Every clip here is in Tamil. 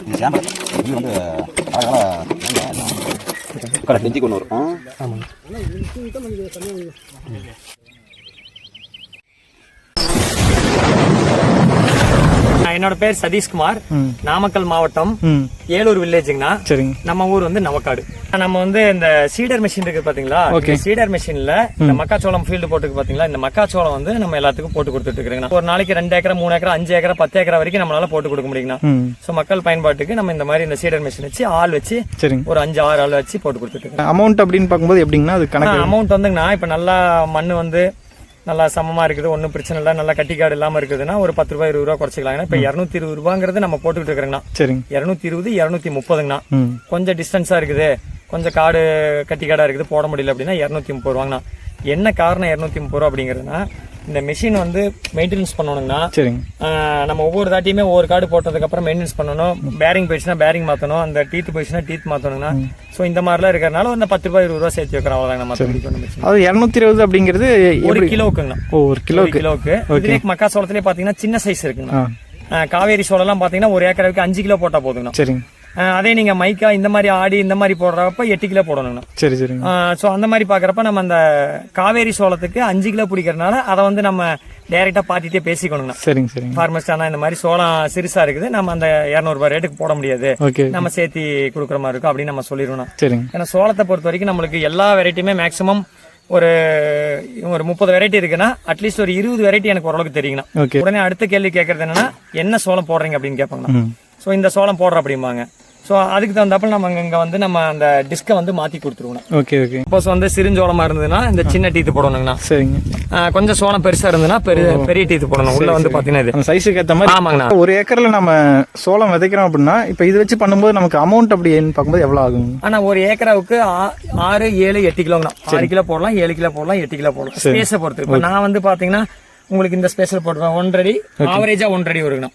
இது சாம்பல் இது வந்து அழகாக கடை செஞ்சு கொண்டு வரும். என்னோட பேர் சதீஷ்குமார். நாமக்கல் மாவட்டம் ஏலூர் வில்லேஜுங்கண்ணா. சரிங்க. நம்ம ஊர் வந்து நவக்காடு நம்ம வந்து இந்த சீடர் மெஷின் இருக்கு பாத்தீங்களா. சீடர் மெஷின்ல இந்த மக்காச்சோளம் ஃபீல்டு போட்டுக்கு பாத்தீங்களா? இந்த மக்காச்சோளம் வந்து நம்ம எல்லாத்துக்கும் போட்டு கொடுத்துட்டு இருக்கிறோங்கண்ணா ஒரு நாளைக்கு ரெண்டு ஏக்கரா மூணு ஏக்கரா அஞ்சு ஏக்கரா பத்து ஏக்கரா வரைக்கும் நம்மளால போட்டு கொடுக்க முடியுங்கண்ணா. ஸோ மக்கள் பயன்பாட்டுக்கு நம்ம இந்த மாதிரி இந்த சீடர் மெஷின் வச்சு ஆள் வச்சு சரிங்க. ஒரு அஞ்சு ஆறு ஆள் வச்சு போட்டு கொடுத்துட்டு அமௌண்ட் அப்படின்னு பார்க்கும்போது எப்படிங்கன்னா அது கணக்கு? அமௌண்ட் வந்துங்கண்ணா. இப்ப நல்லா மண் வந்து நல்லா சமமா இருக்குது ஒன்றும் பிரச்சனை இல்லை நல்லா கட்டிக்காடு இல்லாம இருக்குதுன்னா ஒரு பத்து ரூபாய் இருபது ரூபா குறைச்சிக்கலாங்கண்ணா இப்போ இரநூத்தி இருபது ரூபாங்கிறது நம்ம போட்டுக்கிட்டு இருக்கிறோங்கண்ணா. சரிங்க. இரநூத்தி இருபது இரநூத்தி முப்பதுங்கண்ணா. கொஞ்சம் டிஸ்டன்ஸா இருக்குது. கொஞ்சம் காடு கட்டி காடா இருக்குது போட முடியல அப்படின்னா இரநூத்தி முப்பது ரூபாங்கண்ணா. என்ன காரணம் இரநூத்தி முப்பது ரூபா அப்படிங்கிறதுனா இந்த மிஷின் வந்து மெயின்டெனன்ஸ் பண்ணணுங்கண்ணா சரிங்க. நம்ம ஒவ்வொரு தாட்டியுமே ஒவ்வொரு காடு போட்டதுக்கு அப்புறம் மெயின்டெனன்ஸ் பண்ணணும். பேரிங் போயிடுச்சுன்னா பேரிங் மாத்தணும். அந்த டீத் போயிடுச்சுன்னா டீத் மாத்தணும்னா ஸோ இந்த மாதிரிலாம் இருக்கிறனால அந்த பத்து ரூபாய் இருபது ரூபா சேர்த்து வைக்கிறோம். அவ்வளோதாங்க பிரச்சனை அது இரநூத்தி இருபது அப்படிங்கிறது. ஒரு கிலோவுக்குங்கண்ணா ஓ ஒரு ஒரு கிலோவுக்கு. கிலோவுக்கு. இதுலேயே மக்காச்சோளத்திலே பார்த்தீங்கன்னா சின்ன சைஸ் இருக்குங்கண்ணா காவேரி சோளம்லாம் பார்த்தீங்கன்னா ஒரு ஏக்கருக்கு அஞ்சு கிலோ போட்டால் போதுங்கண்ணா சரிங்க. அதே நீங்க மைக்கா இந்த மாதிரி ஆடி இந்த மாதிரி போடுறப்ப எட்டு கிலோ போடணுங்கண்ணா சரி சரிங்க. ஸோ அந்த மாதிரி பார்க்குறப்ப நம்ம அந்த காவேரி சோளத்துக்கு அஞ்சு கிலோ பிடிக்கிறதுனால அதை வந்து நம்ம டைரெக்டாக பார்ட்டிட்டே பேசிக்கணுங்கண்ணா சரிங்க சரிங்க. ஃபார்மர்ஸ் ஆனால் இந்த மாதிரி சோளம் சிறுசா இருக்குது. நம்ம அந்த இரநூறுபா ரேட்டுக்கு போட முடியாது. நம்ம சேர்த்தி கொடுக்குற மாதிரி இருக்கும் அப்படின்னு நம்ம சொல்லிடுவோம் சரிங்க. ஏன்னா சோளத்தை பொறுத்த வரைக்கும் நம்மளுக்கு எல்லா வெரைட்டியுமே மேக்ஸிமம் ஒரு ஒரு முப்பது வெரைட்டி இருக்குன்னா அட்லீஸ்ட் ஒரு இருபது வெரைட்டி எனக்கு ஓரளவுக்கு தெரியுங்கண்ணா. உடனே அடுத்த கேள்வி கேட்கறது என்னன்னா என்ன சோளம் போடுறீங்க அப்படின்னு கேட்பாங்கண்ணா. ம். ஸோ இந்த சோளம் போடுற அப்படிம்பாங்க. ஸோ அதுக்கு தகுந்தாப்புல நம்ம இங்க வந்து நம்ம அந்த டிஸ்கை வந்து மாத்தி கொடுத்துருவோம். ஓகே ஓகே சப்போஸ் வந்து சிறுஞ்சோளமா இருந்ததுன்னா இந்த சின்ன டீத்து போடணுங்கண்ணா. சரிங்க. கொஞ்சம் சோளம் பெருசா இருந்ததுன்னா பெரிய பெரிய டீத்து போடணும். உள்ள வந்து பாத்தீங்கன்னா இது. சைஸுக்கு ஏற்ற மாதிரி ஆமாங்கண்ணா. ஒரு ஏக்கர்ல நம்ம சோளம் விதைக்கிறோம் அப்படின்னா இப்போ இது வச்சு பண்ணும்போது நமக்கு அமௌண்ட் அப்படின்னு பார்க்கும்போது எவ்வளோ ஆகும்? ஆனா ஒரு ஏக்கராவுக்கு ஆறு ஏழு எட்டு கிலோங்கண்ணா. ஆறு கிலோ போடலாம் ஏழு கிலோ போடலாம் எட்டு கிலோ போடலாம். ஸ்பேஸை பொறுத்து. இப்போ நான் வந்து பாத்தீங்கன்னா உங்களுக்கு இந்த ஸ்பேஸில் போட்டுருவேன் ஒன்றரை ஆவரேஜா ஒன்றரை வருங்கண்ணா.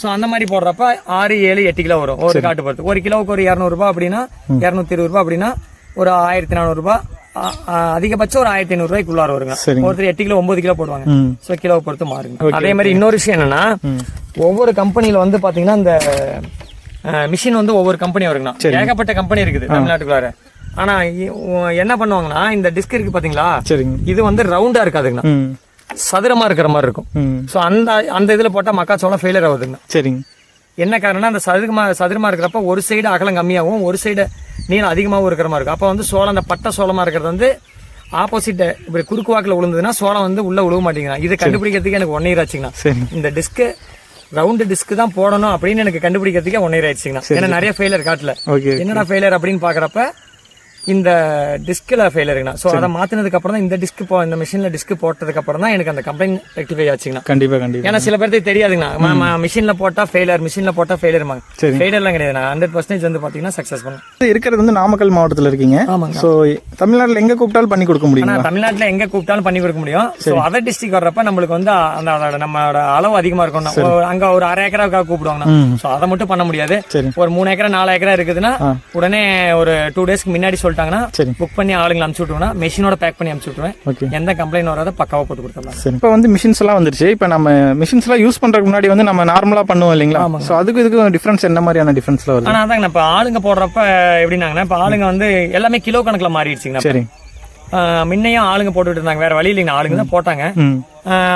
ஸோ அந்த மாதிரி போடுறப்ப ஆறு ஏழு எட்டு கிலோ வரும். ஒரு காட்டு பொறுத்து. ஒரு கிலோவுக்கு ஒரு இரநூறுபா அப்படின்னா இரநூத்தி இருபது ரூபா அப்படின்னா ஒரு ஆயிரத்தி நானூறுபா. அதிகபட்சம் ஒரு ஆயிரத்தி ஐநூறு ரூபாய்க்குள்ளார வருங்க. ஒருத்தர் எட்டு கிலோ ஒன்பது கிலோ போடுவாங்க. ஸோ கிலோவை பொறுத்து மாறுங்க. அதே மாதிரி இன்னொரு விஷயம் என்னன்னா ஒவ்வொரு கம்பெனில வந்து பாத்தீங்கன்னா இந்த மிஷின் வந்து ஒவ்வொரு கம்பெனி வருங்கண்ணா. ஏகப்பட்ட கம்பெனி இருக்குது தமிழ்நாட்டுக்குள்ளார. ஆனா என்ன பண்ணுவாங்கன்னா இந்த டிஸ்க் இருக்கு பாத்தீங்களா? இது வந்து ரவுண்டா இருக்காதுங்கண்ணா. ம் சதுரமா இருக்கிற மாதிரி இருக்கும். ஸோ அந்த அந்த இதுல போட்டா மக்காச்சோளம் ஃபெயிலியர் ஆகுதுங்கண்ணா சரிங்க. என்ன காரணம்னா அந்த சதுரமா சதுரமா இருக்கிறப்ப ஒரு சைடு அகலம் கம்மியாகவும் ஒரு சைடு நீளம் அதிகமாகவும் இருக்கிற மாதிரி இருக்கும். அப்போ வந்து சோளம் அந்த பட்டை சோளமா இருக்கிறது வந்து ஆப்போசிட் இப்படி குறுக்கு வாக்கில் விழுந்ததுன்னா சோளம் வந்து உள்ள விழுக மாட்டேங்கிறான் இதை கண்டுபிடிக்கிறதுக்கு எனக்கு ஒன் இயர் ஆச்சுங்கண்ணா. இந்த டிஸ்க் ரவுண்டு டிஸ்க் தான் போடணும் அப்படின்னு எனக்கு கண்டுபிடிக்கிறதுக்கே ஒன் இயர் ஆயிடுச்சுங்கண்ணா. ஏன்னா நிறைய ஃபெயிலியர் காட்டல. என்னடா ஃபெயிலியர் அப்படின்னு பாக்குறப்ப இந்த டிஸ்கில் ஃபெயிலியர்ங்கண்ணா ஸோ அதை மாத்தினதுக்கு அப்புறம் தான் இந்த டிஸ்க் போ இந்த மிஷின்ல டிஸ்க் போட்டதுக்கு அப்புறம் தான் எனக்கு அந்த கம்ப்ளைண்ட் ரெக்டிஃபை ஆச்சுங்கண்ணா. கண்டிப்பா கண்டிப்பா. ஏன்னா சில பேருக்கு தெரியாதுங்கண்ணா. மிஷின்ல போட்டா ஃபெயிலியர் மிஷின்ல போட்டா ஃபெயிலியர்மாங்க சரி. ஃபெயிலியர்லாம் கிடையாது ஹண்ட்ரட் பர்சன்டேஜ் வந்து பாத்தீங்கன்னா சக்சஸ் பண்ணும் இருக்கிறது வந்து நாமக்கல் மாவட்டத்தில் இருக்கீங்க. ஆமாங்க ஸோ தமிழ்நாட்டில் எங்க கூப்பிட்டாலும் பண்ணி கொடுக்க முடியுமா? தமிழ்நாட்டுல எங்க கூப்பிட்டாலும் பண்ணி கொடுக்க முடியும். ஸோ அதர் டிஸ்ட்ரிக் வர்றப்ப நம்மளுக்கு வந்து அந்த நம்மளோட அளவு அதிகமா இருக்கும் அங்க ஒரு அரை ஏக்கராவுக்காக கூப்பிடுவாங்கண்ணா. ஸோ அதை மட்டும் பண்ண முடியாது. ஒரு மூணு ஏக்கரா நாலு ஏக்கரா இருக்குதுன்னா உடனே ஒரு டூ டேஸ்க்கு முன்னாடி சொல்லிட்டாங்கன்னா. புக் பண்ணி ஆளுங்களை அனுப்பிச்சு விட்டுருவேன் மெஷினோட பேக் பண்ணி அனுப்பிச்சு விட்டுருவேன். எந்த கம்ப்ளைண்ட் வராத பக்காவா போட்டு கொடுத்துடலாம் இப்போ வந்து மிஷின்ஸ் எல்லாம் வந்துருச்சு. இப்போ நம்ம மிஷின்ஸ் எல்லாம் யூஸ் பண்றதுக்கு முன்னாடி வந்து நம்ம நார்மலா பண்ணுவோம் இல்லைங்களா? ஸோ அதுக்கு இதுக்கு டிஃபரன்ஸ் என்ன மாதிரியான டிஃபரன்ஸ்ல வருது? அதாங்க இப்ப ஆளுங்க போடுறப்ப எப்படின்னாங்கன்னா இப்ப ஆளுங்க வந்து எல்லாமே கிலோ கணக்குல மாறிடுச்சுங்கண்ணா சரி. முன்னையும் ஆளுங்க போட்டுட்டு இருந்தாங்க. வேற வழி இல்லைங்க. ஆளுங்க தான் போட்டாங்க.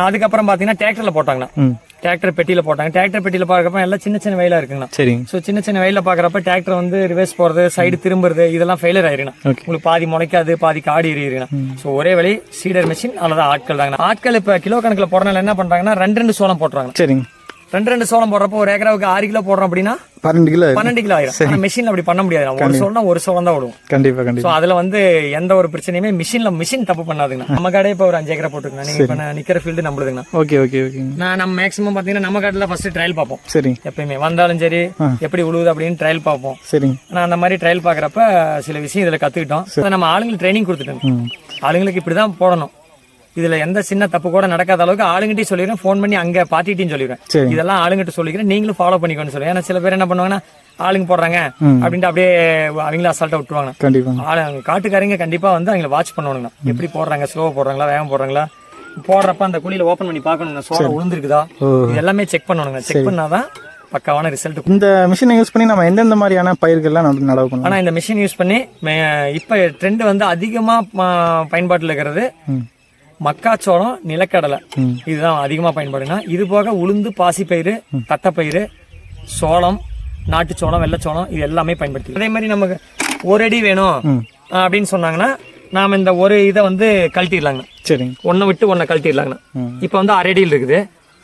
அதுக்கப்புறம் பாத்தீங்கன்னா டிராக்டர்ல போட்டாங்கண்ணா ம். டிராக்டர் பெட்டியில போட்டாங்க. டிராக்டர் பெட்டியில பாக்குறப்ப எல்லாம் சின்ன சின்ன வயலா இருக்குங்கண்ணா. சரிங்க. ஸோ சின்ன சின்ன வயல்ல பாக்குறப்ப டிராக்டர் வந்து ரிவர்ஸ் போறது சைடு திரும்புறது இதெல்லாம் ஃபெயிலியர் ஆயிருங்கண்ணா. உங்களுக்கு பாதி முளைக்காது பாதி காடி எறியுங்கண்ணா ஸோ ஒரே வழி சீடர் மிஷின் அல்லது ஆட்கள் தாங்கண்ணா. ஆட்கள் இப்ப கிலோ கணக்குல போடுறதுனால என்ன பண்றாங்கன்னா ரெண்டு ரெண்டு சோளம் போட்டுறாங்க சரிங்க. ரெண்டு ரெண்டு சோளம் போடுறப்போ ஒரு ஏக்கராவுக்கு ஆறு கிலோ போடுறோம் அப்படின்னா பன்னெண்டு கிலோ பன்னெண்டு கிலோ ஆயிரும். மிஷின்ல அப்படி பண்ண முடியாது. ஒரு சோளம் ஒரு சோளம் தான் விடுவோம் கண்டிப்பா கண்டிப்பா. அதுல வந்து எந்த ஒரு பிரச்சனையுமே மிஷின்ல மிஷின் தப்பு பண்ணாதுங்கண்ணா. நம்ம கடை இப்போ ஒரு அஞ்சு ஏக்கரா போட்டுருக்கோம் நீங்க இப்ப நிக்கிற ஃபீல்டு நம்மளுதுங்கண்ணா ஓகே ஓகே ஓகேங்க நான் நம்ம மேக்ஸிமம் பாத்தீங்கன்னா நம்ம கடையில் ஃபர்ஸ்ட் ட்ரையல் பார்ப்போம். சரி. எப்பயுமே. வந்தாலும் சரி எப்படி உழுவுது அப்படின்னு ட்ரையல் பார்ப்போம். சரிங்க நான் அந்த மாதிரி ட்ரையல் பார்க்குறப்ப சில விஷயம் இதில் கற்றுக்கிட்டோம் அதை நம்ம ஆளுங்களுக்கு ட்ரைனிங் கொடுத்துட்டோம். ஆளுங்களுக்கு இப்படி தான் போடணும். இதில் எந்த சின்ன தப்பு கூட நடக்காத அளவுக்கு ஆளுங்கிட்டையும் சொல்லிடுறேன். ஃபோன் பண்ணி அங்கே பார்ட்டிட்டையும் சொல்லிடுறேன். இதெல்லாம் ஆளுங்கிட்ட சொல்லிக்கிறேன். நீங்களும் ஃபாலோ பண்ணிக்கோன்னு சொல்லுவேன் ஏன்னா சில பேர் என்ன பண்ணுவாங்கன்னா ஆளுங்க போடுறாங்க அப்படின்ட்டு அப்படியே அவங்கள அசால்ட்டாக விட்டுருவாங்க. காட்டுக்காரங்க கண்டிப்பா வந்து அவங்கள வாட்ச் பண்ணணுங்கண்ணா எப்படி போடுறாங்க? ஸ்லோவா போடுறாங்களா? வேகம் போடுறாங்களா? போடுறப்ப அந்த குழியில ஓபன் பண்ணி பார்க்கணுங்க சோளம் உளுந்துருக்குதா இது எல்லாமே செக் பண்ணணுங்க செக் பண்ணாதான் பக்காவான ரிசல்ட் இந்த மிஷினை யூஸ் பண்ணி நம்ம எந்தெந்த மாதிரியான பயிர்கள்லாம் நடு- நடவு பண்ணலாம் ஆனா இந்த மிஷின் யூஸ் பண்ணி இப்ப ட்ரெண்ட் வந்து அதிகமா பயன்பாட்டுல இருக்கிறது மக்காச்சோளம் நிலக்கடலை. இதுதான் அதிகமா பயன்பாடுனா இது போக உளுந்து பாசிப்பயிறு தட்டைப்பயிறு சோளம் நாட்டுச்சோளம் வெள்ளைச்சோளம் இது எல்லாமே பயன்படுத்தி அதே மாதிரி நமக்கு ஒரு அடி வேணும் அப்படின்னு சொன்னாங்கன்னா நாம இந்த ஒரு இதை வந்து கழட்டிடலாங்க. சரிங்க. ஒன்றை விட்டு ஒன்றை கழட்டிடலாங்கண்ணா இப்போ வந்து அரை அடியில் இருக்குது.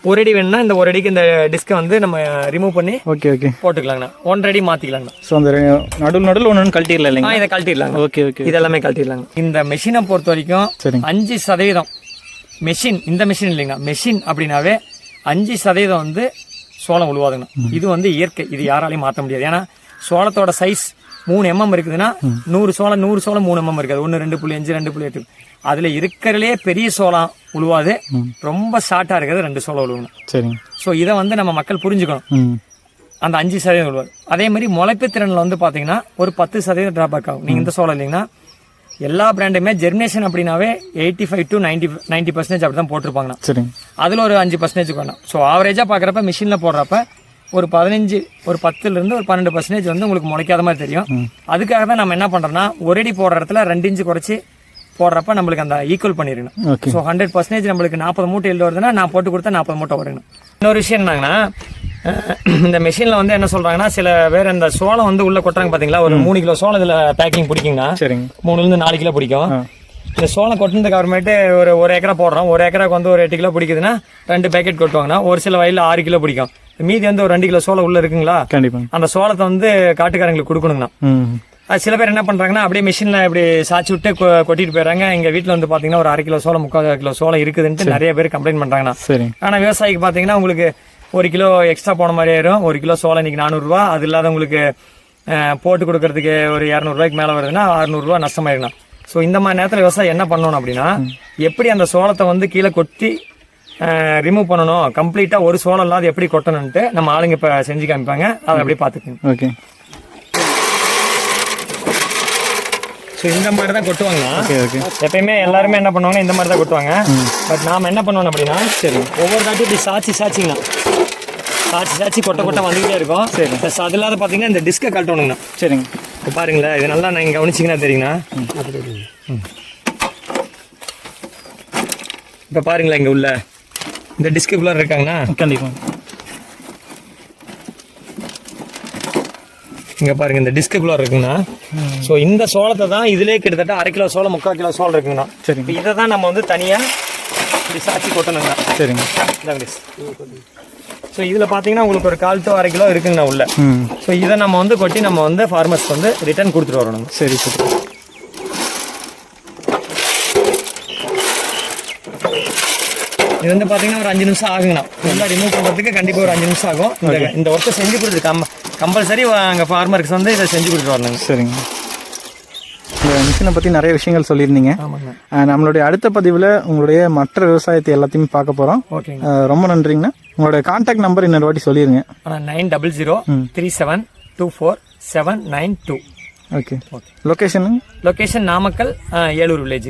ஒரு அடி வேணும்னா இந்த ஒரு அடிக்கு இந்த டிஸ்கை வந்து நம்ம ரிமூவ் பண்ணி ஓகே ஓகே போட்டுக்கலாங்கண்ணா. ஒன்றரை அடி மாற்றிக்கலாங்கண்ணா ஸோ அந்த நடுவில் நடுவில் ஒன்று கழட்டிடல இல்லைங்க இதை கழட்டிடலாங்க. ஓகே ஓகே இதெல்லாமே கழட்டிடலாங்க. இந்த மெஷினை பொறுத்த வரைக்கும் சரிங்க. அஞ்சு சதவீதம் மெஷின் இந்த மெஷின் இல்லைங்கண்ணா. மெஷின் அப்படின்னாவே அஞ்சு சதவீதம் வந்து சோளம் உழுவாதுங்கண்ணா. இது வந்து இயற்கை. இது யாராலையும் மாற்ற முடியாது. ஏன்னா சோளத்தோட சைஸ் மூணு எம்எம் இருக்குதுன்னா நூறு சோளம் நூறு சோளம் மூணு எம்எம் இருக்காது. ஒன்று ரெண்டு புள்ளி அஞ்சு ரெண்டு புள்ளி எட்டு. அதுல இருக்கிறதுலே பெரிய சோளம் உழுவாது. ரொம்ப ஷார்ட்டா இருக்கிறது ரெண்டு சோளம் உழுவணும். சரிங்க. ஸோ இதை வந்து நம்ம மக்கள் புரிஞ்சுக்கணும். அந்த அஞ்சு சதவீதம் உழுவாது. அதே மாதிரி முளைப்பு திறனில் வந்து பார்த்தீங்கன்னா ஒரு பத்து சதவீதம் ட்ராபேக் ஆகும். நீங்கள் இந்த சோளம் இல்லைங்கன்னா எல்லா பிராண்டுமே ஜெர்மினேஷன் அப்படின்னாவே eighty five to ninety ninety percentage அப்படி தான் போட்டிருப்பாங்கண்ணா சரிங்க. அதில் ஒரு அஞ்சு பர்சன்டேஜ் வேணும். ஸோ ஆவரேஜாக பார்க்குறப்ப மிஷினில் போடுறப்ப ஒரு பதினஞ்சு ஒரு பத்துலேருந்து ஒரு பன்னெண்டு பர்சன்டேஜ் வந்து உங்களுக்கு முளைக்காத மாதிரி தெரியும். அதுக்காக தான் நம்ம என்ன பண்ணுறோன்னா ஒரு அடி போடுற இடத்துல ரெண்டு இன்ச்சு குறைச்சி போடுறப்ப நம்மளுக்கு அந்த ஈக்குவல் பண்ணிருக்கணும் ஓகே ஸோ ஹண்ட்ரட் பர்சன்டேஜ் நம்மளுக்கு நாற்பது மூட்டை எழுது வருதுன்னா நான் போட்டு கொடுத்தா நாற்பது மூட்டை வரணும் இன்னொரு விஷயம் என்னங்கன்னா இந்த மெஷினில் வந்து என்ன சொல்கிறாங்கன்னா சில பேர் இந்த சோளம் வந்து உள்ள கொட்டுறாங்க பார்த்தீங்களா ஒரு மூணு கிலோ சோளம் இதில் பேக்கிங் பிடிக்குங்கண்ணா சரிங்க. மூணுலேருந்து நாலு கிலோ பிடிக்கும். இந்த சோளம் கொட்டினதுக்கு அப்புறமேட்டு ஒரு ஒரு ஏக்கரா போடுறோம். ஒரு ஏக்கராக்கு வந்து ஒரு எட்டு கிலோ பிடிக்குதுன்னா ரெண்டு பேக்கெட் கொட்டுவாங்கன்னா ஒரு சில வயலில் ஆறு கிலோ பிடிக்கும். மீதி வந்து ஒரு ரெண்டு கிலோ சோளம் உள்ள இருக்குங்களா? கண்டிப்பாங்க. அந்த சோளத்தை வந்து காட்டுக்காரங்களுக்கு கொடுக்கணுங்கண்ணா சில பேர் என்ன பண்றாங்கன்னா அப்படியே மிஷின்ல இப்படி சாச்சி விட்டு கொட்டிட்டு போயிடுறாங்க. எங்க வீட்ல வந்து பாத்தீங்கன்னா ஒரு அரை கிலோ சோளம் முக்கால் கிலோ சோளம் இருக்குதுன்ட்டு நிறைய பேர் கம்ப்ளைண்ட் பண்றாங்கண்ணா சரிங்க ஆனா விவசாயிக்கு பாத்தீங்கன்னா உங்களுக்கு ஒரு கிலோ எக்ஸ்ட்ரா போன மாதிரி ஆயிரும். ஒரு கிலோ சோளம் இன்னைக்கு நானூறுரூவா. அது இல்லாத உங்களுக்கு போட்டு கொடுக்கறதுக்கு ஒரு இரநூறுவாய்க்கு மேலே வருதுன்னா அறுநூறுவா நஷ்டமாயிருங்கண்ணா ஸோ இந்த மாதிரி நேரத்தில் விவசாயி என்ன பண்ணணும் அப்படின்னா எப்படி அந்த சோளத்தை வந்து கீழே கொட்டி ரிமூவ் பண்ணணும். கம்ப்ளீட்டாக ஒரு சோளம் இல்லாத எப்படி கொட்டணும்ட்டு நம்ம ஆளுங்க இப்போ செஞ்சு காமிப்பாங்க. அதை அப்படியே பார்த்துக்கோங்க. ஓகே. ஸோ இந்த மாதிரி தான் ஓகே எப்பயுமே எல்லாருமே என்ன பண்ணுவாங்க இந்த மாதிரி தான் கொட்டுவாங்க பட் நாம என்ன பண்ணணும் அப்படின்னா சரி. ஒவ்வொரு தாட்டி இப்படி சாச்சி சாச்சிங்கண்ணா சாச்சி சாச்சி கொட்டை கொட்டை வந்துகிட்டே இருக்கும். சரி. ப்ளஸ் அது இல்லாத பார்த்தீங்கன்னா இந்த டிஸ்கை கழட்டணுங்கண்ணா சரிங்க. இப்போ பாருங்களேன் இது நல்லா நீங்கள் கவனிச்சிங்கன்னா தெரியுங்கண்ணா இப்போ பாருங்களேன் இங்கே உள்ள. இந்த டிஸ்குக்குள்ளே இருக்காங்கண்ணா கண்டிப்பாக இங்க பாருங்க இந்த டிஸ்குக்குள்ள இருக்குங்கண்ணா. ஸோ இந்த சோளத்தை தான் இதுலயே கிட்டத்தட்ட அரை கிலோ சோளம் முக்கால் கிலோ சோளம் இருக்குங்கண்ணா. இப்போ இதை தான் நம்ம வந்து தனியா இப்படி சாச்சி கொட்டணுங்கண்ணா. சரிங்க. ஸோ இதில் பார்த்தீங்கன்னா உங்களுக்கு ஒரு கால் டு அரை கிலோ இருக்குங்கண்ணா உள்ள. ஸோ இதை நம்ம வந்து கொட்டி நம்ம வந்து ஃபார்மர்ஸ்க்கு வந்து ரிட்டர்ன் கொடுத்துட்டு வரணும் சரி சரி. இது வந்து பார்த்தீங்கன்னா ஒரு அஞ்சு நிமிஷம் ஆகுங்கண்ணா. ஃபுல்லாக ரிமூவ் பண்ணுறதுக்கு கண்டிப்பாக ஒரு அஞ்சு நிமிஷம் ஆகும். இந்த இந்த ஒர்க்கை செஞ்சு கொடுத்துரு. கம் கம்பல்சரி அங்கே ஃபார்மருக்கு வந்து இதை செஞ்சு கொடுத்துட்டு வரணுங்க. சரிங்க. இந்த மிஷினை பற்றி நிறைய விஷயங்கள் சொல்லியிருந்தீங்க. நம்மளுடைய அடுத்த பதிவில் உங்களுடைய மற்ற விவசாயத்தை எல்லாத்தையுமே பார்க்க போகிறோம் ஓகேங்க. ரொம்ப நன்றிங்கண்ணா. உங்களுடைய கான்டாக்ட் நம்பர் இன்னொரு வாட்டி சொல்லிடுங்க nine double zero three seven two four seven nine two okay லொக்கேஷனுங்க location Namakkal ஆ, ஏலூர் வில்லேஜுங்க